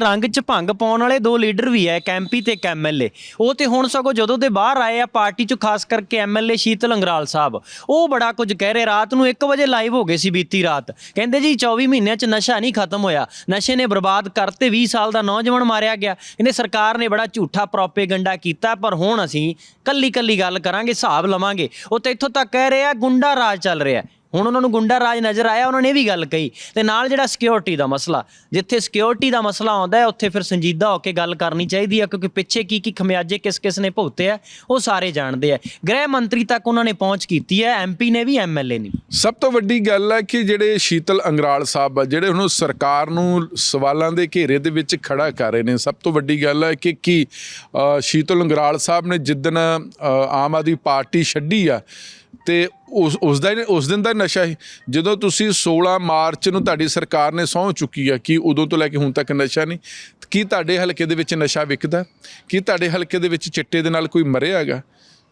ਰੰਗ 'ਚ ਭੰਗ ਪਾਉਣ ਵਾਲੇ ਦੋ ਲੀਡਰ ਵੀ ਐ ਕੈਂਪੀ ਤੇ ਐਮਐਲਏ ਉਹ ਤੇ ਹੁਣ ਸਗੋਂ ਜਦੋਂ ਦੇ ਬਾਹਰ ਆਏ ਆ ਪਾਰਟੀ 'ਚ, ਖਾਸ ਕਰਕੇ ਐਮਐਲਏ ਸ਼ੀਤਲ ਅੰਗਰਾਲ ਸਾਹਿਬ, ਉਹ ਬੜਾ ਕੁਝ ਕਹਿ ਰਹੇ, ਰਾਤ ਨੂੰ 1 ਵਜੇ ਲਾਈਵ ਹੋ ਗਏ ਸੀ ਬੀਤੀ ਰਾਤ। ਕਹਿੰਦੇ ਜੀ 24 ਮਹੀਨਿਆਂ 'ਚ ਨਸ਼ਾ ਨਹੀਂ ਖਤਮ ਹੋਇਆ। ਨਸ਼ੇ ਨੇ ਬਰਬਾਦ ਕਰਤੇ 20 ਸਾਲ ਦਾ ਨੌਜਵਾਨ ਮਾਰਿਆ ਗਿਆ। ਕਹਿੰਦੇ ਸਰਕਾਰ ਨੇ ਬੜਾ ਝੂਠਾ ਪ੍ਰੋਪੇਗੰਡਾ ਕੀਤਾ, ਪਰ ਹੁਣ ਅਸੀਂ ਕੱਲੀ ਕੱਲੀ ਗੱਲ ਕਰਾਂਗੇ, ਹਿਸਾਬ ਲਵਾਂਗੇ। ਉਹ ਤੇ ਇੱਥੋਂ ਤੱਕ ਕਹਿ ਰਹੇ ਆ ਗੁੰਡਾ ਰਾਜ ਚੱਲ ਰਿਹਾ। ਹੁਣ ਉਹਨਾਂ ਨੂੰ ਗੁੰਡਾ ਰਾਜ ਨਜ਼ਰ ਆਇਆ, ਉਹਨਾਂ ਨੇ ਇਹ ਵੀ ਗੱਲ ਕਹੀ ਤੇ ਨਾਲ ਜਿਹੜਾ ਸਿਕਿਉਰਿਟੀ ਦਾ ਮਸਲਾ, ਜਿੱਥੇ ਸਿਕਿਉਰਿਟੀ ਦਾ ਮਸਲਾ ਆਉਂਦਾ ਹੈ, ਉੱਥੇ ਫਿਰ ਸੰਜੀਦਾ ਹੋ ਕੇ ਗੱਲ ਕਰਨੀ ਚਾਹੀਦੀ ਹੈ, ਕਿਉਂਕਿ ਪਿੱਛੇ ਕੀ ਕੀ ਖਮਿਆਜੇ ਕਿਸ ਕਿਸ ਨੇ ਭੁਗਤੇ ਆ ਉਹ ਸਾਰੇ ਜਾਣਦੇ ਆ ਗ੍ਰਹਿ ਮੰਤਰੀ ਤੱਕ ਉਹਨਾਂ ਨੇ ਪਹੁੰਚ ਕੀਤੀ ਹੈ ਐਮਪੀ ਨੇ ਵੀ ਐਮਐਲਏ ਨੇ ਵੀ। ਸਭ ਤੋਂ ਵੱਡੀ ਗੱਲ ਹੈ ਕਿ ਜਿਹੜੇ ਸ਼ੀਤਲ ਅੰਗਰਾਲ ਸਾਹਿਬ ਆ, ਜਿਹੜੇ ਹੁਣ ਸਰਕਾਰ ਨੂੰ ਸਵਾਲਾਂ ਦੇ ਘੇਰੇ ਦੇ ਵਿੱਚ ਖੜਾ ਕਰ ਰਹੇ ਨੇ, ਸਭ ਤੋਂ ਵੱਡੀ ਗੱਲ ਹੈ ਕਿ ਕੀ ਸ਼ੀਤਲ ਅੰਗਰਾਲ ਸਾਹਿਬ ਨੇ ਜਿੱਦਣ ਆਮ ਆਦਮੀ ਪਾਰਟੀ ਛੱਡੀ ਆ ਤੇ ਉਸ ਉਸ ਦਾ ਹੀ- ਉਸ ਦਿਨ ਦਾ ਨਸ਼ਾ ਹੀ ਜਦੋਂ ਤੁਸੀਂ 16 ਮਾਰਚ ਨੂੰ ਤੁਹਾਡੀ ਸਰਕਾਰ ਨੇ ਸਹੁੰ ਚੁੱਕੀ ਆ, ਕਿ ਉਦੋਂ ਤੋਂ ਲੈ ਕੇ ਹੁਣ ਤੱਕ ਨਸ਼ਾ ਨਹੀਂ? ਕੀ ਤੁਹਾਡੇ ਹਲਕੇ ਦੇ ਵਿੱਚ ਨਸ਼ਾ ਵਿਕਦਾ? ਕੀ ਤੁਹਾਡੇ ਹਲਕੇ ਦੇ ਵਿੱਚ ਚਿੱਟੇ ਦੇ ਨਾਲ ਕੋਈ ਮਰਿਆ ਹੈਗਾ?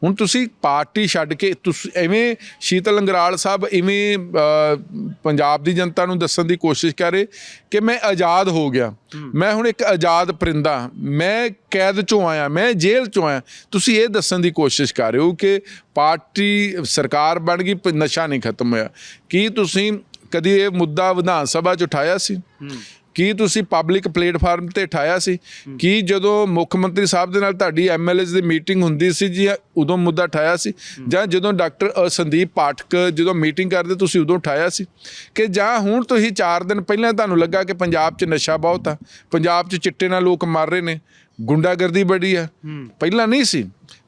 ਹੁਣ ਤੁਸੀਂ ਪਾਰਟੀ ਛੱਡ ਕੇ ਤੁਸੀਂ ਐਵੇਂ ਸ਼ੀਤਲ ਅੰਗਰਾਲ ਸਾਹਿਬ ਐਵੇਂ ਅ, ਪੰਜਾਬ ਦੀ ਜਨਤਾ ਨੂੰ ਦੱਸਣ ਦੀ ਕੋਸ਼ਿਸ਼ ਕਰੇ ਕਿ ਮੈਂ ਆਜ਼ਾਦ ਹੋ ਗਿਆ। ਮੈਂ ਹੁਣ ਇੱਕ ਆਜ਼ਾਦ ਪਰਿੰਦਾ ਮੈਂ ਕੈਦ ਚੋਂ ਆਇਆ ਮੈਂ ਜੇਲ੍ਹ ਚੋਂ ਆਇਆ। ਤੁਸੀਂ ਇਹ ਦੱਸਣ ਦੀ ਕੋਸ਼ਿਸ਼ ਕਰ ਰਹੇ ਹੋ ਕਿ ਪਾਰਟੀ ਸਰਕਾਰ ਬਣ ਗਈ ਨਸ਼ਾ ਨਹੀਂ ਖਤਮ ਹੋਇਆ। ਕੀ ਤੁਸੀਂ ਕਦੀ ਇਹ ਮੁੱਦਾ ਵਿਧਾਨ ਸਭਾ 'ਚ ਉਠਾਇਆ ਸੀ? ਕੀ ਤੁਸੀਂ ਪਬਲਿਕ ਪਲੇਟਫਾਰਮ ਤੇ ਉਠਾਇਆ ਸੀ? ਕੀ ਜਦੋਂ ਮੁੱਖ ਮੰਤਰੀ ਸਾਹਿਬ ਦੇ ਨਾਲ ਤੁਹਾਡੀ ਐਮਐਲਏਸ ਦੀ ਮੀਟਿੰਗ ਹੁੰਦੀ ਸੀ ਜੀ ਉਦੋਂ ਮੁੱਦਾ ਉਠਾਇਆ ਸੀ? ਜਾਂ ਜਦੋਂ ਡਾਕਟਰ ਸੰਦੀਪ ਪਾਠਕ ਜਦੋਂ ਮੀਟਿੰਗ ਕਰਦੇ ਤੁਸੀਂ ਉਦੋਂ ਉਠਾਇਆ ਸੀ? ਕਿ ਜਾਂ ਹੁਣ ਤੁਸੀਂ 4 ਦਿਨ ਪਹਿਲਾਂ ਤੁਹਾਨੂੰ ਲੱਗਾ ਕਿ ਪੰਜਾਬ 'ਚ ਨਸ਼ਾ ਬਹੁਤ ਆ ਪੰਜਾਬ 'ਚ ਚਿੱਟੇ ਨਾਲ ਲੋਕ ਮਰ ਰਹੇ ਨੇ ਗੁੰਡਾਗਰਦੀ ਬੜੀ ਆ ਪਹਿਲਾਂ ਨਹੀਂ ਸੀ?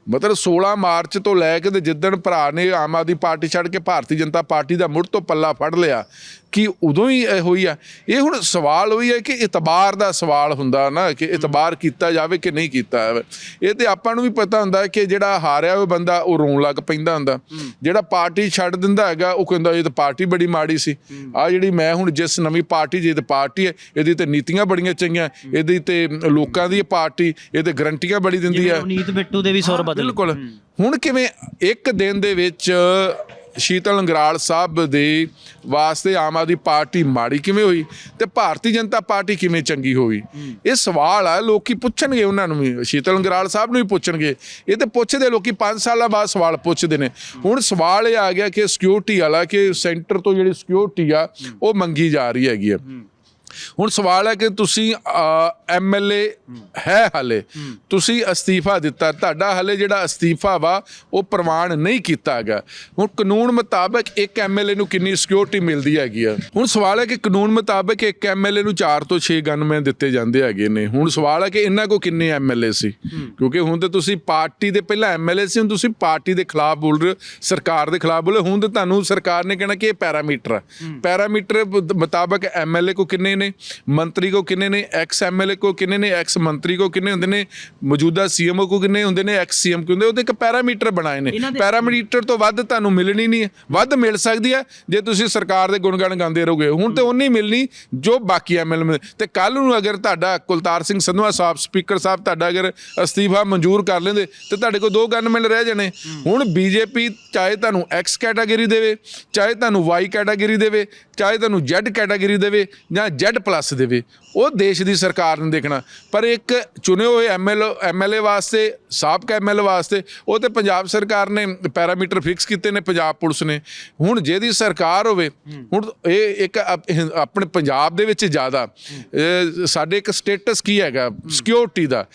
ਮਤਲਬ 16 ਮਾਰਚ ਤੋਂ ਲੈ ਕੇ ਤੇ ਜਿੱਦਣ ਭਰਾ ਨੇ ਆਮ ਆਦਮੀ ਪਾਰਟੀ ਛੱਡ ਕੇ ਭਾਰਤੀ ਜਨਤਾ ਪਾਰਟੀ ਦਾ ਮੁੜ ਤੋਂ ਪੱਲਾ ਫੜ ਲਿਆ ਕਿ ਉਦੋਂ ਹੀ ਇਹ ਹੋਈ ਆ। ਇਹ ਹੁਣ ਸਵਾਲ ਹੋਈ ਹੈ ਕਿ ਇਤਬਾਰ ਦਾ ਸਵਾਲ ਹੁੰਦਾ ਨਾ ਕਿ ਇਤਬਾਰ ਕੀਤਾ ਜਾਵੇ ਕਿ ਨਹੀਂ ਕੀਤਾ ਜਾਵੇ। ਇਹ ਤੇ ਆਪਾਂ ਨੂੰ ਵੀ ਪਤਾ ਹੁੰਦਾ ਹੈ ਕਿ ਜਿਹੜਾ ਹਾਰਿਆ ਹੋਇਆ ਬੰਦਾ ਉਹ ਰੋਣ ਲੱਗ ਪੈਂਦਾ ਹੁੰਦਾ। ਜਿਹੜਾ ਪਾਰਟੀ ਛੱਡ ਦਿੰਦਾ ਹੈਗਾ ਉਹ ਕਹਿੰਦਾ ਇਹ ਤਾਂ ਪਾਰਟੀ ਬੜੀ ਮਾੜੀ ਸੀ। ਆ ਜਿਹੜੀ ਮੈਂ ਹੁਣ ਜਿਸ ਨਵੀਂ ਪਾਰਟੀ ਜੇ ਤੇ ਪਾਰਟੀ ਹੈ ਇਹਦੀ ਤੇ ਨੀਤੀਆਂ ਬੜੀਆਂ ਚੰਗੀਆਂ ਇਹਦੀ ਤੇ ਲੋਕਾਂ ਦੀ ਪਾਰਟੀ ਇਹ ਤੇ ਗਰੰਟੀਆਂ ਬੜੀ ਦਿੰਦੀ ਜਿਵੇਂ ਹੈ। ਰਵਨੀਤ ਬਿੱਟੂ ਦੇ ਵੀ ਸੁਰ ਬਦਲੇ ਬਿਲਕੁਲ। ਹੁਣ ਕਿਵੇਂ ਇੱਕ ਦਿਨ ਦੇ ਵਿੱਚ ਸ਼ੀਤਲ ਅੰਗਰਾਲ ਸਾਹਿਬ ਦੇ ਵਾਸਤੇ ਆਮ ਆਦਮੀ ਪਾਰਟੀ ਮਾੜੀ ਕਿਵੇਂ ਹੋਈ ਤੇ ਭਾਰਤੀ ਜਨਤਾ ਪਾਰਟੀ ਕਿਵੇਂ ਚੰਗੀ ਹੋਈ? ਇਹ ਸਵਾਲ ਆ, ਲੋਕੀ ਪੁੱਛਣਗੇ ਉਹਨਾਂ ਨੂੰ ਵੀ, ਸ਼ੀਤਲ ਅੰਗਰਾਲ ਸਾਹਿਬ ਨੂੰ ਵੀ ਪੁੱਛਣਗੇ। ਇਹ ਤੇ ਪੁੱਛਦੇ ਲੋਕੀ 5 ਸਾਲਾਂ ਬਾਅਦ ਸਵਾਲ ਪੁੱਛਦੇ ਨੇ। ਹੁਣ ਸਵਾਲ ਇਹ ਆ ਗਿਆ ਕਿ ਸਿਕਿਉਰਿਟੀ ਵਾਲਾ, ਕਿ ਸੈਂਟਰ ਤੋਂ ਜਿਹੜੀ ਸਿਕਿਉਰਿਟੀ ਆ, ਉਹ ਮੰਗੀ ਜਾ ਰਹੀ ਹੈਗੀ ਆ। ਹੁਣ ਸਵਾਲ ਹੈ ਕਿ ਤੁਸੀਂ ਐਮਐਲਏ ਹੈ ਹਲੇ। ਤੁਸੀਂ ਅਸਤੀਫਾ ਦਿੱਤਾ। ਤੁਹਾਡਾ ਹਲੇ ਜਿਹੜਾ ਅਸਤੀਫਾ ਵਾ, ਉਹ ਪ੍ਰਵਾਨ ਨਹੀਂ ਕੀਤਾ ਗਿਆ ਹੁਣ ਕਾਨੂੰਨ ਮੁਤਾਬਕ ਇੱਕ ਐਮਐਲਏ ਨੂੰ ਕਿੰਨੀ ਸਿਕਿਉਰਿਟੀ ਮਿਲਦੀ ਹੈਗੀ ਆ? ਹੁਣ ਸਵਾਲ ਹੈ ਕਿ ਕਾਨੂੰਨ ਮੁਤਾਬਕ ਇੱਕ ਐਮਐਲਏ ਨੂੰ 4 ਤੋਂ 6 ਗਨਮੈਨ ਦਿੱਤੇ ਜਾਂਦੇ ਹੈਗੇ ਨੇ। ਹੁਣ ਸਵਾਲ ਹੈ ਕਿ ਇਹਨਾਂ ਕੋ ਕਿੰਨੇ ਐਮਐਲਏ ਸੀ? ਕਿਉਂਕਿ ਹੁਣ ਤੇ ਤੁਸੀਂ ਪਾਰਟੀ ਦੇ ਪਹਿਲਾਂ ਐਮਐਲਏ ਸੀ, ਹੁਣ ਤੁਸੀਂ ਪਾਰਟੀ ਦੇ ਖਿਲਾਫ ਬੋਲ ਰਹੇ ਹੋ, ਸਰਕਾਰ ਦੇ ਖਿਲਾਫ ਬੋਲੇ ਹੁਣ ਤੇ ਤੁਹਾਨੂੰ ਸਰਕਾਰ ਨੇ ਕਹਿਣਾ ਕਿ ਇਹ ਪੈਰਾਮੀਟਰ ਆ। ਪੈਰਾਮੀਟਰ ਬ- ਮੁਤਾਬਕ ਐਮਐਲਏ ਕੋ ਕਿੰਨੇ ਨੇ? ਮੰਤਰੀ ਕੋ ਕਿੰਨੇ ਨੇ? ਐਕਸ ਐਮਐਲਏ ਕੋ ਕਿੰਨੇ ਨੇ? ਐਕਸ ਮੰਤਰੀ ਕੋ ਕਿੰਨੇ ਹੁੰਦੇ ਨੇ? ਮੌਜੂਦਾ ਸੀਐਮ ਕੋ ਕਿੰਨੇ ਹੁੰਦੇ ਨੇ? ਐਕਸ ਸੀਐਮ ਕੋ ਹੁੰਦੇ? ਉਹਦੇ ਇੱਕ ਪੈਰਾਮੀਟਰ ਬਣਾਏ ਨੇ। ਪੈਰਾਮੀਟਰ ਤੋਂ ਵੱਧ ਤੁਹਾਨੂੰ ਮਿਲਣੀ ਨਹੀਂ ਹੈ। ਵੱਧ ਮਿਲ ਸਕਦੀ ਹੈ ਜੇ ਤੁਸੀਂ ਸਰਕਾਰ ਦੇ ਗੁਣਗਾਨ ਗਾਉਂਦੇ ਰਹੋਗੇ। ਹੁਣ ਤੇ ਉਨੀ ਮਿਲਣੀ ਜੋ ਬਾਕੀ ਐਮਐਲਏ ਤੇ ਕੱਲ ਨੂੰ ਅਗਰ ਤੁਹਾਡਾ ਕੁਲਤਾਰ ਸਿੰਘ ਸੰਧਵਾ ਸਾਹਿਬ ਸਪੀਕਰ ਸਾਹਿਬ ਤੁਹਾਡਾ ਅਗਰ ਅਸਤੀਫਾ ਮਨਜ਼ੂਰ ਕਰ ਲੈਂਦੇ ਤੇ ਤੁਹਾਡੇ ਕੋਲ ਦੋ ਗਨਮੈਨ ਰਹਿ ਜਾਣੇ। ਹੁਣ ਬੀਜੇਪੀ ਚਾਹੇ ਤੁਹਾਨੂੰ ਐਕਸ ਕੈਟਾਗਰੀ ਦੇਵੇ ਚਾਹੇ ਤੁਹਾਨੂੰ ਵਾਈ ਕੈਟਾਗਰੀ ਦੇਵੇ ਚਾਹੇ ਤੁਹਾਨੂੰ ਜ਼ੈਡ ਕੈਟਾਗਰੀ ਦੇਵੇ ਜਾਂ ਪਲੱਸ ਦੇਵੇ ਉਹ ਦੇਸ਼ ਦੀ ਸਰਕਾਰ ਨੇ ਦੇਖਣਾ। ਪਰ ਇੱਕ ਚੁਣੇ ਹੋਏ ਐਮਐਲਏ ਐਮਐਲਏ ਵਾਸਤੇ ਸਾਬਕਾ ਐਮਐਲਏ ਵਾਸਤੇ ਉਹ ਤੇ ਪੰਜਾਬ ਸਰਕਾਰ ਨੇ ਪੈਰਾਮੀਟਰ ਫਿਕਸ ਕੀਤੇ ਨੇ ਪੰਜਾਬ ਪੁਲਿਸ ਨੇ। ਹੁਣ ਜਿਹਦੀ ਸਰਕਾਰ ਹੋਵੇ ਹੁਣ ਇਹ ਇੱਕ ਆਪ- ਆਪਣੇ ਪੰਜਾਬ ਦੇ ਵਿੱਚ ਜ਼ਿਆਦਾ। ਸਾਡੇ ਇੱਕ ਸਟੇਟਸ ਕੀ ਹੈਗਾ? ਸਿਕਿਉਰਿਟੀ ਦਾ।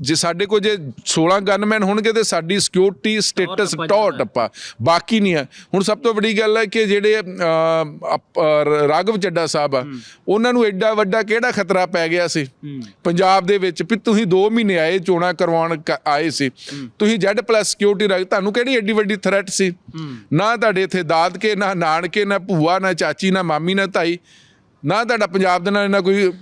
ਜੇ ਸਾਡੇ ਕੋਲ ਜੇ 16 ਗਨਮੈਨ ਹੋਣਗੇ ਤੇ ਸਾਡੀ ਸਿਕਿਉਰਿਟੀ ਸਟੇਟਸ ਟੱਪਾ ਟੌਰ ਟੱਪਾ। ਬਾਕੀ ਨਹੀਂ ਹੈ। ਹੁਣ ਸਭ ਤੋਂ ਵੱਡੀ ਗੱਲ ਹੈ ਕਿ ਜਿਹੜੇ ਅਪ- ਰਾਘਵ ਚੱਡਾ ਸਾਹਿਬ ਆ ਉਹਨਾਂ ਨੂੰ ਐਡਾ ਵੱਡਾ ਕਿਹੜਾ ਖਤਰਾ ਪੈ ਗਿਆ ਸੀ? ਪੰਜਾਬ ਦੇ ਵਿੱਚ ਵੀ ਤੁਸੀਂ 2 ਮਹੀਨੇ ਆਏ ਚੋਣਾਂ ਕਰਵਾਉਣ ਆਏ ਸੀ। ਤੁਸੀਂ ਜੈਡ ਪਲੱਸ ਸਿਕਿਉਰਿਟੀ ਰੱਖ ਤੁਹਾਨੂੰ ਕਿਹੜੀ ਐਡੀ ਵੱਡੀ ਥ੍ਰੈਟ ਸੀ? ਨਾ ਤੁਹਾਡੇ ਇੱਥੇ ਦਾਦਕੇ ਨਾ ਨਾਨਕੇ ਨਾ ਭੂਆ ਨਾ ਚਾਚੀ ਨਾ ਮਾਮੀ ਨਾ ਤਾਈ। ਨਾ ਤੁਹਾਡਾ ਪੰਜਾਬ ਦੇ ਨਾਲ ਨਾ ਕੋਈ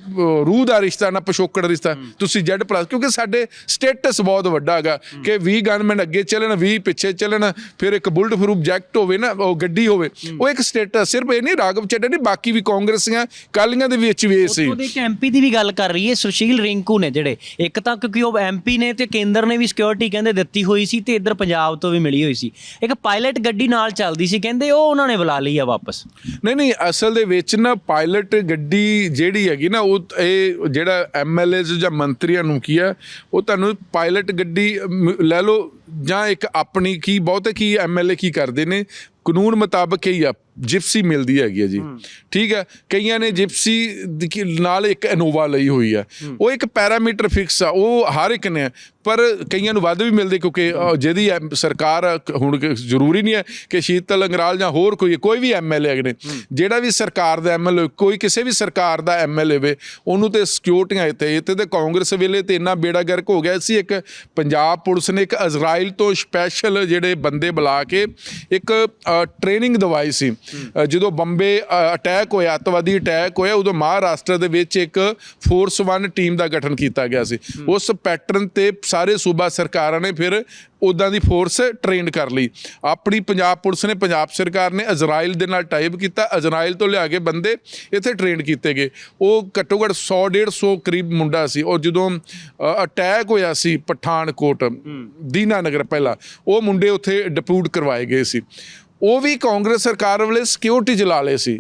ਰੂਹ ਦਾ ਰਿਸ਼ਤਾ ਨਾ ਪਿਛੋਕੜ ਰਿਸ਼ਤਾ ਤੁਸੀਂ ਜੈਡ ਪਲੱਸ ਕਿਉਂਕਿ ਸਾਡੇ ਸਟੇਟਸ ਬਹੁਤ ਵੱਡਾ ਹੈਗਾ ਕਿ 20 ਗਨਮੈਨ ਅੱਗੇ ਚੱਲਣ 20 ਪਿੱਛੇ ਚੱਲਣ ਫਿਰ ਇੱਕ ਬੁਲਟ ਪ੍ਰੂਫ ਜੈਕਟ ਹੋਵੇ ਨਾ ਉਹ ਗੱਡੀ ਹੋਵੇ ਉਹ ਇੱਕ ਸਟੇਟਸ ਸਿਰਫ ਇਹ ਨਹੀਂ ਰਾਘਵ ਚੱਡਾ ਨਹੀਂ ਬਾਕੀ ਵੀ ਕਾਂਗਰਸੀਆਂ ਕਾਲੀਆਂ ਦੇ ਵਿੱਚ ਵੀ ਇਹ ਸੀ। ਉਹਦੇ ਇੱਕ ਐਮਪੀ ਦੀ ਵੀ ਗੱਲ ਕਰ ਰਹੀ ਹੈ ਸੁਸ਼ੀਲ ਰਿੰਕੂ ਨੇ ਜਿਹੜੇ ਇੱਕ ਤਾਂ ਕਿਉਂਕਿ ਉਹ ਐਮਪੀ ਨੇ ਤੇ ਕੇਂਦਰ ਨੇ ਵੀ ਸਿਕਿਉਰਿਟੀ ਕਹਿੰਦੇ ਦਿੱਤੀ ਹੋਈ ਸੀ ਤੇ ਇੱਧਰ ਪੰਜਾਬ ਤੋਂ ਵੀ ਮਿਲੀ ਹੋਈ ਸੀ। ਇੱਕ ਪਾਇਲਟ ਗੱਡੀ ਨਾਲ ਚੱਲਦੀ ਸੀ ਕਹਿੰਦੇ ਉਹ ਉਹਨਾਂ ਨੇ ਬੁਲਾ ਲਈ ਆ ਵਾਪਸ। ਨਹੀਂ ਨਹੀਂ ਅਸਲ ਦੇ ਵਿੱਚ ਨਾ ਪਾਇਲਟ ਪਾਇਲਟ ਗੱਡੀ ਜਿਹੜੀ ਹੈਗੀ ਨਾ, ਉਹ ਇਹ ਜਿਹੜਾ ਐਮਐਲਏਜ਼ ਜਾਂ ਮੰਤਰੀਆਂ ਨੂੰ ਕੀ ਆ, ਉਹ ਤੁਹਾਨੂੰ ਪਾਇਲਟ ਗੱਡੀ ਲੈ ਲਓ ਜਾਂ ਇੱਕ ਆਪਣੀ ਕੀ, ਬਹੁਤੇ ਕੀ ਐਮਐਲਏ ਕੀ ਕਰਦੇ ਨੇ, ਕਾਨੂੰਨ ਮੁਤਾਬਕ ਹੀ ਆ। ਜਿਪਸੀ ਮਿਲਦੀ ਹੈਗੀ ਹੈ ਜੀ। ਠੀਕ ਹੈ ਕਈਆਂ ਨੇ ਜਿਪਸੀ ਨਾਲ ਇੱਕ ਇਨੋਵਾ ਲਈ ਹੋਈ ਆ ਉਹ ਇੱਕ ਪੈਰਾਮੀਟਰ ਫਿਕਸ ਆ ਉਹ ਹਰ ਇੱਕ ਨੇ ਪਰ ਕਈਆਂ ਨੂੰ ਵੱਧ ਵੀ ਮਿਲਦੇ ਕਿਉਂਕਿ ਜਿਹਦੀ ਸਰਕਾਰ ਹੁਣ ਜ਼ਰੂਰੀ ਨਹੀਂ ਹੈ ਕਿ ਸ਼ੀਤਲ ਅੰਗਰਾਲ ਜਾਂ ਹੋਰ ਕੋਈ ਕੋਈ ਵੀ ਐਮਐਲਏ ਹੈਗੇ ਨੇ ਜਿਹੜਾ ਵੀ ਸਰਕਾਰ ਦਾ ਐਮਐਲਏ ਕੋਈ ਕਿਸੇ ਵੀ ਸਰਕਾਰ ਦਾ ਐਮਐਲਏ ਵੇ ਉਹਨੂੰ ਤੇ ਸਿਕਿਉਰਟੀਆਂ ਇੱਥੇ ਇੱਥੇ ਤੇ ਕਾਂਗਰਸ ਵੇਲੇ ਤੇ ਇੰਨਾ ਬੇੜਾ ਗਰਕ ਹੋ ਗਿਆ ਸੀ ਇੱਕ ਪੰਜਾਬ ਪੁਲਿਸ ਨੇ ਇੱਕ ਇਜ਼ਰਾਈਲ ਤੋਂ ਸਪੈਸ਼ਲ ਜਿਹੜੇ ਬੰਦੇ ਬੁਲਾ ਕੇ ਇੱਕ ਟ੍ਰੇਨਿੰਗ ਦਵਾਈ ਸੀ। ਜਦੋਂ ਬੰਬੇ ਅਟੈਕ ਹੋਇਆ ਅੱਤਵਾਦੀ ਅਟੈਕ ਹੋਇਆ ਉਦੋਂ ਮਹਾਰਾਸ਼ਟਰ ਦੇ ਵਿੱਚ ਇੱਕ ਫੋਰਸ 1 ਟੀਮ ਦਾ ਗਠਨ ਕੀਤਾ ਗਿਆ ਸੀ। ਉਸ ਪੈਟਰਨ ਤੇ ਸਾਰੇ ਸੂਬਾ ਸਰਕਾਰਾਂ ਨੇ ਫਿਰ ਉਦਾਂ ਦੀ ਫੋਰਸ ਟ੍ਰੇਨਡ ਕਰ ਲਈ। ਆਪਣੀ ਪੰਜਾਬ ਪੁਲਿਸ ਨੇ ਪੰਜਾਬ ਸਰਕਾਰ ਨੇ ਇਜ਼ਰਾਈਲ ਦੇ ਨਾਲ ਟਾਈਪ ਕੀਤਾ। ਇਜ਼ਰਾਈਲ ਤੋਂ ਲਿਆ ਕੇ ਬੰਦੇ ਇੱਥੇ ਟ੍ਰੇਨਡ ਕੀਤੇ ਗਏ। ਉਹ ਘੱਟੋ ਘੱਟ 100 150 ਕਰੀਬ ਮੁੰਡਾ ਸੀ। ਔਰ ਜਦੋਂ ਅਟੈਕ ਹੋਇਆ ਸੀ ਪਠਾਨਕੋਟ ਦੀਨਾਨਗਰ ਪਹਿਲਾਂ ਉਹ ਮੁੰਡੇ ਉੱਥੇ ਡਿਪੂਟ ਕਰਵਾਏ ਗਏ ਸੀ। ਉਹ ਵੀ ਕਾਂਗਰਸ ਸਰਕਾਰ ਵੇਲੇ ਸਿਕਿਉਰਿਟੀ ਚਲਾ ਲਏ ਸੀ।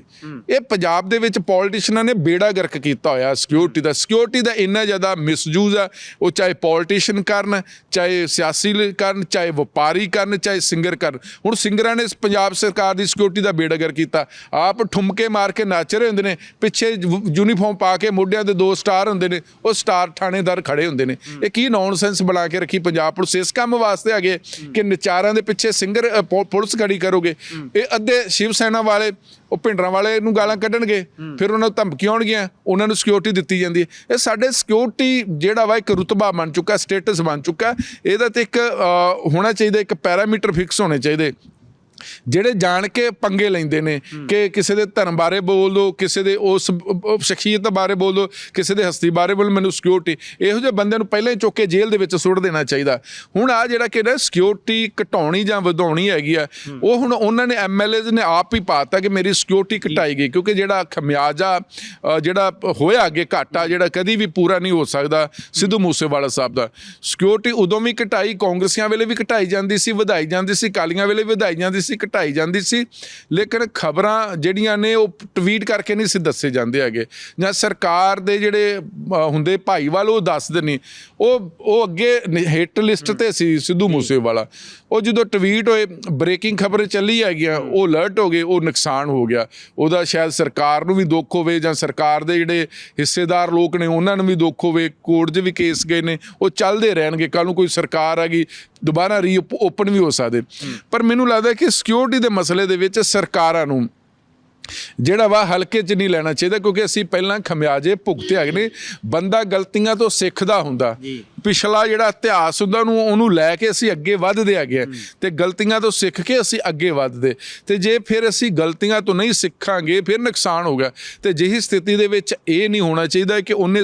ਇਹ ਪੰਜਾਬ ਦੇ ਵਿੱਚ ਪੋਲਿਟਿਸ਼ੀਅਨਾਂ ਨੇ ਬੇੜਾ ਗਰਕ ਕੀਤਾ ਹੋਇਆ ਸਿਕਿਉਰਿਟੀ ਦਾ। ਸਿਕਿਉਰਿਟੀ ਦਾ ਇੰਨਾ ਜ਼ਿਆਦਾ ਮਿਸਯੂਜ਼ ਆ ਉਹ ਚਾਹੇ ਪੋਲਿਟਿਸ਼ੀਅਨ ਕਰਨ ਚਾਹੇ ਸਿਆਸੀ ਕਰਨ ਚਾਹੇ ਵਪਾਰੀ ਕਰਨ ਚਾਹੇ ਸਿੰਗਰ ਕਰਨ। ਹੁਣ ਸਿੰਗਰਾਂ ਨੇ ਪੰਜਾਬ ਸਰਕਾਰ ਦੀ ਸਿਕਿਉਰਿਟੀ ਦਾ ਬੇੜਾ ਗਰਕ ਕੀਤਾ। ਆਪ ਠੁਮਕੇ ਮਾਰ ਕੇ ਨੱਚ ਰਹੇ ਹੁੰਦੇ ਨੇ ਪਿੱਛੇ ਯੂਨੀਫਾਰਮ ਪਾ ਕੇ ਮੋਢਿਆਂ ਤੇ ਦੋ ਸਟਾਰ ਹੁੰਦੇ ਨੇ ਉਹ ਸਟਾਰ ਥਾਣੇਦਾਰ ਖੜੇ ਹੁੰਦੇ ਨੇ। ਇਹ ਕੀ ਨੌਨਸੈਂਸ ਬਣਾ ਕੇ ਰੱਖੀ ਪੰਜਾਬ ਪੁਲਿਸ? ਇਸ ਕੰਮ ਵਾਸਤੇ ਹੈਗੇ ਕਿ ਨਚਾਰਾਂ ਦੇ ਪਿੱਛੇ ਸਿੰਗਰ ਪੁਲਿਸ ਖੜੀ ਕਰੋਗੇ। ਇਹ ਅੱਧੇ ਸ਼ਿਵ ਸੈਨਾ ਵਾਲੇ ਉਹ ਭਿੰਡਰਾਂ ਵਾਲੇ ਨੂੰ ਗਾਲਾਂ ਕੱਢਣਗੇ। ਫਿਰ ਉਹਨਾਂ ਨੂੰ ਧਮਕੀਆਂ ਆਉਣਗੀਆਂ ਉਹਨਾਂ ਨੂੰ ਸਿਕਿਉਰਿਟੀ ਦਿੱਤੀ ਜਾਂਦੀ ਹੈ। ਇਹ ਸਾਡੇ ਸਿਕਿਉਰਿਟੀ ਜਿਹੜਾ ਵਾ ਇੱਕ ਰੁਤਬਾ ਬਣ ਚੁੱਕਾ ਸਟੇਟਸ ਬਣ ਚੁੱਕਾ। ਇਹਦਾ ਤੇ ਇੱਕ ਅ, ਹੋਣਾ ਚਾਹੀਦਾ ਇੱਕ ਪੈਰਾਮੀਟਰ ਫਿਕਸ ਹੋਣੇ ਚਾਹੀਦੇ। ਜਿਹੜੇ ਜਾਣ ਕੇ ਪੰਗੇ ਲੈਂਦੇ ਨੇ ਕਿ ਕਿਸੇ ਦੇ ਧਰਮ ਬਾਰੇ ਬੋਲ ਦੋ ਕਿਸੇ ਦੇ ਉਸ ਸ਼ਖਸੀਅਤ ਬਾਰੇ ਬੋਲ ਦੋ ਕਿਸੇ ਦੇ ਹਸਤੀ ਬਾਰੇ ਬੋਲ ਮੈਨੂੰ ਸਿਕਿਉਰਿਟੀ ਇਹੋ ਜਿਹੇ ਬੰਦਿਆਂ ਨੂੰ ਪਹਿਲਾਂ ਹੀ ਚੁੱਕ ਕੇ ਜੇਲ੍ਹ ਦੇ ਵਿੱਚ ਸੁੱਟ ਦੇਣਾ ਚਾਹੀਦਾ। ਹੁਣ ਆ ਜਿਹੜਾ ਕਿ ਨਾ ਸਿਕਿਉਰਿਟੀ ਘਟਾਉਣੀ ਜਾਂ ਵਧਾਉਣੀ ਹੈਗੀ ਆ ਉਹ ਹੁਣ ਉਹਨਾਂ ਨੇ ਐਮਐਲਏਜ਼ ਨੇ ਆਪ ਹੀ ਪਾਤਾ ਕਿ ਮੇਰੀ ਸਿਕਿਉਰਿਟੀ ਘਟਾਈ ਗਈ ਕਿਉਂਕਿ ਜਿਹੜਾ ਖਮਿਆਜਾ ਜਿਹੜਾ ਹੋਇਆ ਅੱਗੇ ਘਾਟਾ ਜਿਹੜਾ ਕਦੀ ਵੀ ਪੂਰਾ ਨਹੀਂ ਹੋ ਸਕਦਾ ਸਿੱਧੂ ਮੂਸੇਵਾਲਾ ਸਾਹਿਬ ਦਾ। ਸਿਕਿਉਰਿਟੀ ਉਦੋਂ ਵੀ ਘਟਾਈ ਕਾਂਗਰਸੀਆਂ ਵੇਲੇ ਵੀ ਘਟਾਈ ਜਾਂਦੀ ਸੀ ਵਧਾਈ ਜਾਂਦੀ ਸੀ ਕਾਲੀਆਂ ਵੇਲੇ ਵੀ ਵਧਾਈ ਜਾਂਦੀ ਸੀ ਘਟਾਈ ਜਾਂਦੀ ਸੀ। ਲੇਕਿਨ ਖਬਰਾਂ ਜਿਹੜੀਆਂ ਨੇ ਉਹ ਟਵੀਟ ਕਰਕੇ ਨਹੀਂ ਸੀ ਦੱਸੇ ਜਾਂਦੇ ਹੈਗੇ। ਜਾਂ ਸਰਕਾਰ ਦੇ ਜਿਹੜੇ ਹੁੰਦੇ ਭਾਈਵਾਲ ਉਹ ਦੱਸਦੇ ਨਹੀਂ। ਉਹ ਉਹ ਅੱਗੇ ਹਿੱਟ ਲਿਸਟ ਤੇ ਸੀ ਸਿੱਧੂ ਮੂਸੇਵਾਲਾ। ਉਹ ਜਦੋਂ ਟਵੀਟ ਹੋਏ ਬ੍ਰੇਕਿੰਗ ਖਬਰ ਚੱਲੀ ਹੈਗੀਆਂ ਉਹ ਅਲਰਟ ਹੋ ਗਏ ਉਹ ਨੁਕਸਾਨ ਹੋ ਗਿਆ। ਉਹਦਾ ਸ਼ਾਇਦ ਸਰਕਾਰ ਨੂੰ ਵੀ ਦੁੱਖ ਹੋਵੇ ਜਾਂ ਸਰਕਾਰ ਦੇ ਜਿਹੜੇ ਹਿੱਸੇਦਾਰ ਲੋਕ ਨੇ ਉਹਨਾਂ ਨੂੰ ਵੀ ਦੁੱਖ ਹੋਵੇ ਕੋਰਟ 'ਚ ਵੀ ਕੇਸ ਗਏ ਨੇ ਉਹ ਚੱਲਦੇ ਰਹਿਣਗੇ। ਕੱਲ ਨੂੰ ਕੋਈ ਸਰਕਾਰ ਆ ਗਈ ਦੁਬਾਰਾ ਰੀ ਓਪਨ ਵੀ ਹੋ ਸਕਦੇ। ਪਰ ਮੈਨੂੰ ਲੱਗਦਾ ਕਿ ਸਿਕਿਉਰਿਟੀ ਦੇ ਮਸਲੇ ਦੇ ਵਿੱਚ ਸਰਕਾਰਾਂ ਨੂੰ ਜਿਹੜਾ ਵਾ ਹਲਕੇ 'ਚ ਨਹੀਂ ਲੈਣਾ ਚਾਹੀਦਾ ਕਿਉਂਕਿ ਅਸੀਂ ਪਹਿਲਾਂ ਖਮਿਆਜੇ ਭੁਗਤੇ ਹੈਗੇ ਨੇ। ਬੰਦਾ ਗਲਤੀਆਂ ਤੋਂ ਸਿੱਖਦਾ ਹੁੰਦਾ। ਪਿਛਲਾ ਜਿਹੜਾ ਇਤਿਹਾਸ ਹੁੰਦਾ ਉਹਨੂੰ ਉਹਨੂੰ ਲੈ ਕੇ ਅਸੀਂ ਅੱਗੇ ਵੱਧਦੇ ਹੈਗੇ ਆ। ਤੇ ਗਲਤੀਆਂ ਤੋਂ ਸਿੱਖ ਕੇ ਅਸੀਂ ਅੱਗੇ ਵੱਧਦੇ। ਤੇ ਜੇ ਫਿਰ ਅਸੀਂ ਗਲਤੀਆਂ ਤੋਂ ਨਹੀਂ ਸਿੱਖਾਂਗੇ ਫਿਰ ਨੁਕਸਾਨ ਹੋਗਾ ਤੇ ਜਿਹੀ ਸਥਿਤੀ ਦੇ ਵਿੱਚ ਇਹ ਨਹੀਂ ਹੋਣਾ ਚਾਹੀਦਾ ਕਿ ਉਹਨੇ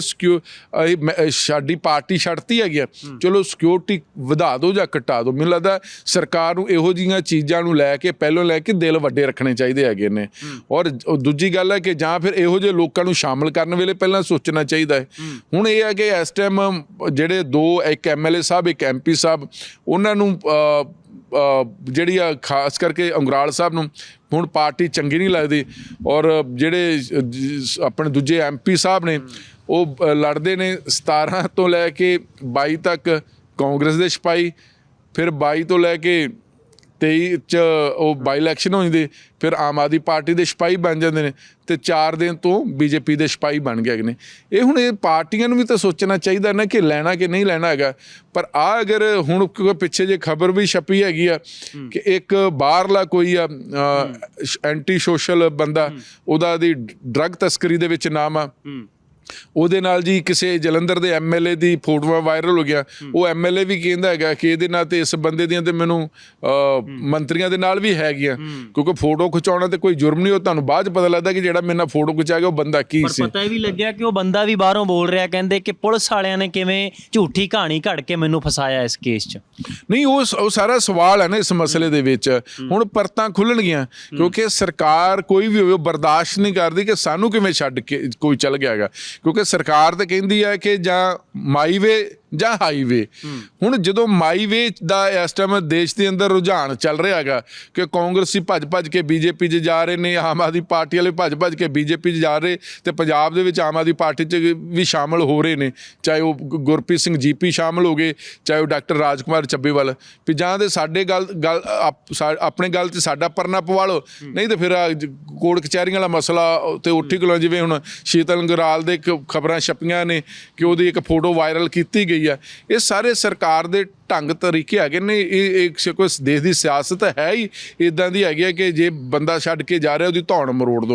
ਸਾਡੀ ਪਾਰਟੀ ਛੱਡਤੀ ਹੈਗੀ ਆ। ਚਲੋ ਸਿਕਿਉਰਿਟੀ ਵਧਾ ਦਿਓ ਜਾਂ ਘਟਾ ਦਿਓ ਮੈਨੂੰ ਲੱਗਦਾ ਸਰਕਾਰ ਨੂੰ ਇਹੋ ਜਿਹੀਆਂ ਚੀਜ਼ਾਂ ਨੂੰ ਲੈ ਕੇ ਪਹਿਲੋਂ ਲੈ ਕੇ ਦਿਲ ਵੱਡੇ ਰੱਖਣੇ ਚਾਹੀਦੇ ਹੈਗੇ ਨੇ। ਔਰ ਦੂਜੀ ਗੱਲ ਹੈ ਕਿ ਜਾਂ ਫਿਰ ਇਹੋ ਜਿਹੇ ਲੋਕਾਂ ਨੂੰ ਸ਼ਾਮਲ ਕਰਨ ਵੇਲੇ ਪਹਿਲਾਂ ਸੋਚਣਾ ਚਾਹੀਦਾ ਹੈ। ਹੁਣ ਇਹ ਹੈ ਕਿ ਇਸ ਟਾਈਮ ਜਿਹੜੇ ਦੋ, ਇੱਕ ਐਮਐਲਏ ਸਾਹਿਬ, ਇੱਕ ਐਮਪੀ ਸਾਹਿਬ, ਉਹਨਾਂ ਨੂੰ ਜਿਹੜੀ ਆ ਖਾਸ ਕਰਕੇ ਅੰਗਰਾਲ ਸਾਹਿਬ ਨੂੰ, ਹੁਣ ਪਾਰਟੀ ਚੰਗੀ ਨਹੀਂ ਲੱਗਦੀ ਔਰ ਜਿਹੜੇ ਆਪਣੇ ਦੂਜੇ ਐਮਪੀ ਸਾਹਿਬ ਨੇ, ਉਹ ਲੜਦੇ ਨੇ 17 ਤੋਂ ਲੈ ਕੇ 22 ਤੱਕ ਕਾਂਗਰਸ ਦੇ ਸਿਪਾਹੀ, ਫਿਰ 22 ਤੋਂ ਲੈ ਕੇ 23 ਚ ਉਹ ਬਾਈ ਇਲੈਕਸ਼ਨ ਹੋ ਜਾਂਦੇ ਫਿਰ ਆਮ ਆਦਮੀ ਪਾਰਟੀ ਦੇ ਸਿਪਾਹੀ ਬਣ ਜਾਂਦੇ ਨੇ ਤੇ 4 ਦਿਨ ਤੋਂ ਬੀਜੇਪੀ ਦੇ ਸਿਪਾਹੀ ਬਣ ਗਏ ਨੇ। ਇਹ ਹੁਣ ਇਹ ਪਾਰਟੀਆਂ ਨੂੰ ਵੀ ਤਾਂ ਸੋਚਣਾ ਚਾਹੀਦਾ ਨਾ ਕਿ ਲੈਣਾ ਕਿ ਨਹੀਂ ਲੈਣਾ ਹੈਗਾ। ਪਰ ਆ ਅਗਰ ਹੁਣ ਕਿਉਂਕਿ ਪਿੱਛੇ ਜੇ ਖਬਰ ਵੀ ਛਪੀ ਹੈਗੀ ਆ ਕਿ ਇੱਕ ਬਾਹਰਲਾ ਕੋਈ ਆ ਐਂਟੀ ਸੋਸ਼ਲ ਬੰਦਾ ਉਹਦਾ ਦੀ ਡਰੱਗ ਤਸਕਰੀ ਦੇ ਵਿੱਚ ਨਾਮ ਆ। ਉਹਦੇ ਨਾਲ ਜੀ ਕਿਸੇ ਜਲੰਧਰ ਦੇ ਐਮਐਲਏ ਦੀ ਫੋਟੋਆਂ ਵਾਇਰਲ ਹੋ ਗਿਆ ਉਹ ਐਮਐਲਏ ਵੀ ਕਹਿੰਦਾ ਹੈਗਾ ਕਿ ਇਹਦੇ ਨਾਲ ਤੇ ਇਸ ਬੰਦੇ ਦੀਆਂ ਤੇ ਮੈਨੂੰ ਮੰਤਰੀਆਂ ਦੇ ਨਾਲ ਵੀ ਹੈਗੀਆਂ। ਕਿਉਂਕਿ ਫੋਟੋ ਖਿਚਾਉਣਾ ਤੇ ਕੋਈ ਜੁਰਮ ਨਹੀਂ ਉਹ ਤੁਹਾਨੂੰ ਬਾਅਦ ਚ ਪਤਾ ਲੱਗਦਾ ਕਿ ਜਿਹੜਾ ਮੇਰੇ ਨਾਲ ਫੋਟੋ ਖਿਚਾ ਗਿਆ ਉਹ ਬੰਦਾ ਕੀ ਪਰ ਸੀ। ਪਤਾ ਇਹ ਵੀ ਲੱਗਿਆ ਕਿ ਉਹ ਬੰਦਾ ਵੀ ਬਾਹਰੋਂ ਬੋਲ ਰਿਹਾ ਕਹਿੰਦੇ ਕਿ ਪੁਲਿਸ ਵਾਲਿਆਂ ਨੇ ਕਿਵੇਂ ਝੂਠੀ ਕਹਾਣੀ ਘੜ ਕੇ ਮੈਨੂੰ ਫਸਾਇਆ ਇਸ ਕੇਸ 'ਚ। ਨਹੀਂ ਉਹ ਸਾਰਾ ਸਵਾਲ ਹੈ ਨਾ ਇਸ ਮਸਲੇ ਦੇ ਵਿੱਚ। ਹੁਣ ਪਰਤਾਂ ਖੁੱਲਣਗੀਆਂ ਕਿਉਂਕਿ ਸਰਕਾਰ ਕੋਈ ਵੀ ਹੋਵੇ ਬਰਦਾਸ਼ਤ ਨਹੀਂ ਕਰਦੀ ਕਿ ਸਾਨੂੰ ਕਿਵੇਂ ਛੱਡ ਕੇ ਕੋਈ ਚੱਲ ਗਿਆ ਹੈਗਾ। ਕਿਉਂਕਿ ਸਰਕਾਰ ਤਾਂ ਕਹਿੰਦੀ ਹੈ ਕਿ ਜਾਂ ਮਾਈਵੇ ਜਾਂ ਹਾਈਵੇ ਹੁਣ ਜਦੋਂ ਮਾਈਵੇ ਦਾ ਇਸ ਟਾਈਮ ਦੇਸ਼ ਦੇ ਅੰਦਰ ਰੁਝਾਨ ਚੱਲ ਰਿਹਾ ਹੈਗਾ ਕਿ ਕਾਂਗਰਸੀ ਭੱਜ ਭੱਜ ਕੇ ਬੀਜੇਪੀ 'ਚ ਜਾ ਰਹੇ ਨੇ ਆਮ ਆਦਮੀ ਪਾਰਟੀ ਵਾਲੇ ਭੱਜ ਭੱਜ ਕੇ ਬੀਜੇਪੀ 'ਚ ਜਾ ਰਹੇ ਤੇ ਪੰਜਾਬ ਦੇ ਵਿੱਚ ਆਮ ਆਦਮੀ ਪਾਰਟੀ 'ਚ ਵੀ ਸ਼ਾਮਲ ਹੋ ਰਹੇ ਨੇ। ਚਾਹੇ ਉਹ ਗੁਰਪ੍ਰੀਤ ਸਿੰਘ ਜੀਪੀ ਸ਼ਾਮਲ ਹੋ ਗਏ ਚਾਹੇ ਉਹ ਡਾਕਟਰ ਰਾਜਕੁਮਾਰ ਚੱਬੇਵਾਲ। ਵੀ ਜਾਂ ਤੇ ਸਾਡੇ ਗੱਲ ਗੱਲ ਆਪਣੇ ਗੱਲ ਤੇ ਸਾਡਾ ਪਰਨਾ ਪਵਾ ਲਓ ਨਹੀਂ ਤੇ ਫਿਰ ਕੋਰਟ ਕਚਹਿਰੀਆਂ ਵਾਲਾ ਮਸਲਾ ਤੇ ਉੱਠੀ ਕੋਲ ਜਿਵੇਂ ਹੁਣ ਸ਼ੀਤਲ ਗਰਾਲ ਦੇ ਖਬਰਾਂ ਛਪੀਆਂ ਨੇ ਕਿ ਉਹਦੀ ਇੱਕ ਫੋਟੋ ਵਾਇਰਲ ਕੀਤੀ ਗਈ ਆ ਇਹ ਸਾਰੇ ਸਰਕਾਰ ਦੇ ਢੰਗ ਤਰੀਕੇ ਹੈਗੇ ਨੇ। ਇਹ ਇੱਕ ਕੋਈ ਦੇਸ਼ ਦੀ ਸਿਆਸਤ ਹੈ ਹੀ। ਇਦਾਂ ਦੀ ਹੈਗੀ ਹੈ ਕਿ ਜੇ ਬੰਦਾ ਛੱਡ ਕੇ ਜਾ ਰਿਹਾ, ਉਹਦੀ ਧੌਣ ਮਰੋੜ ਦੋ।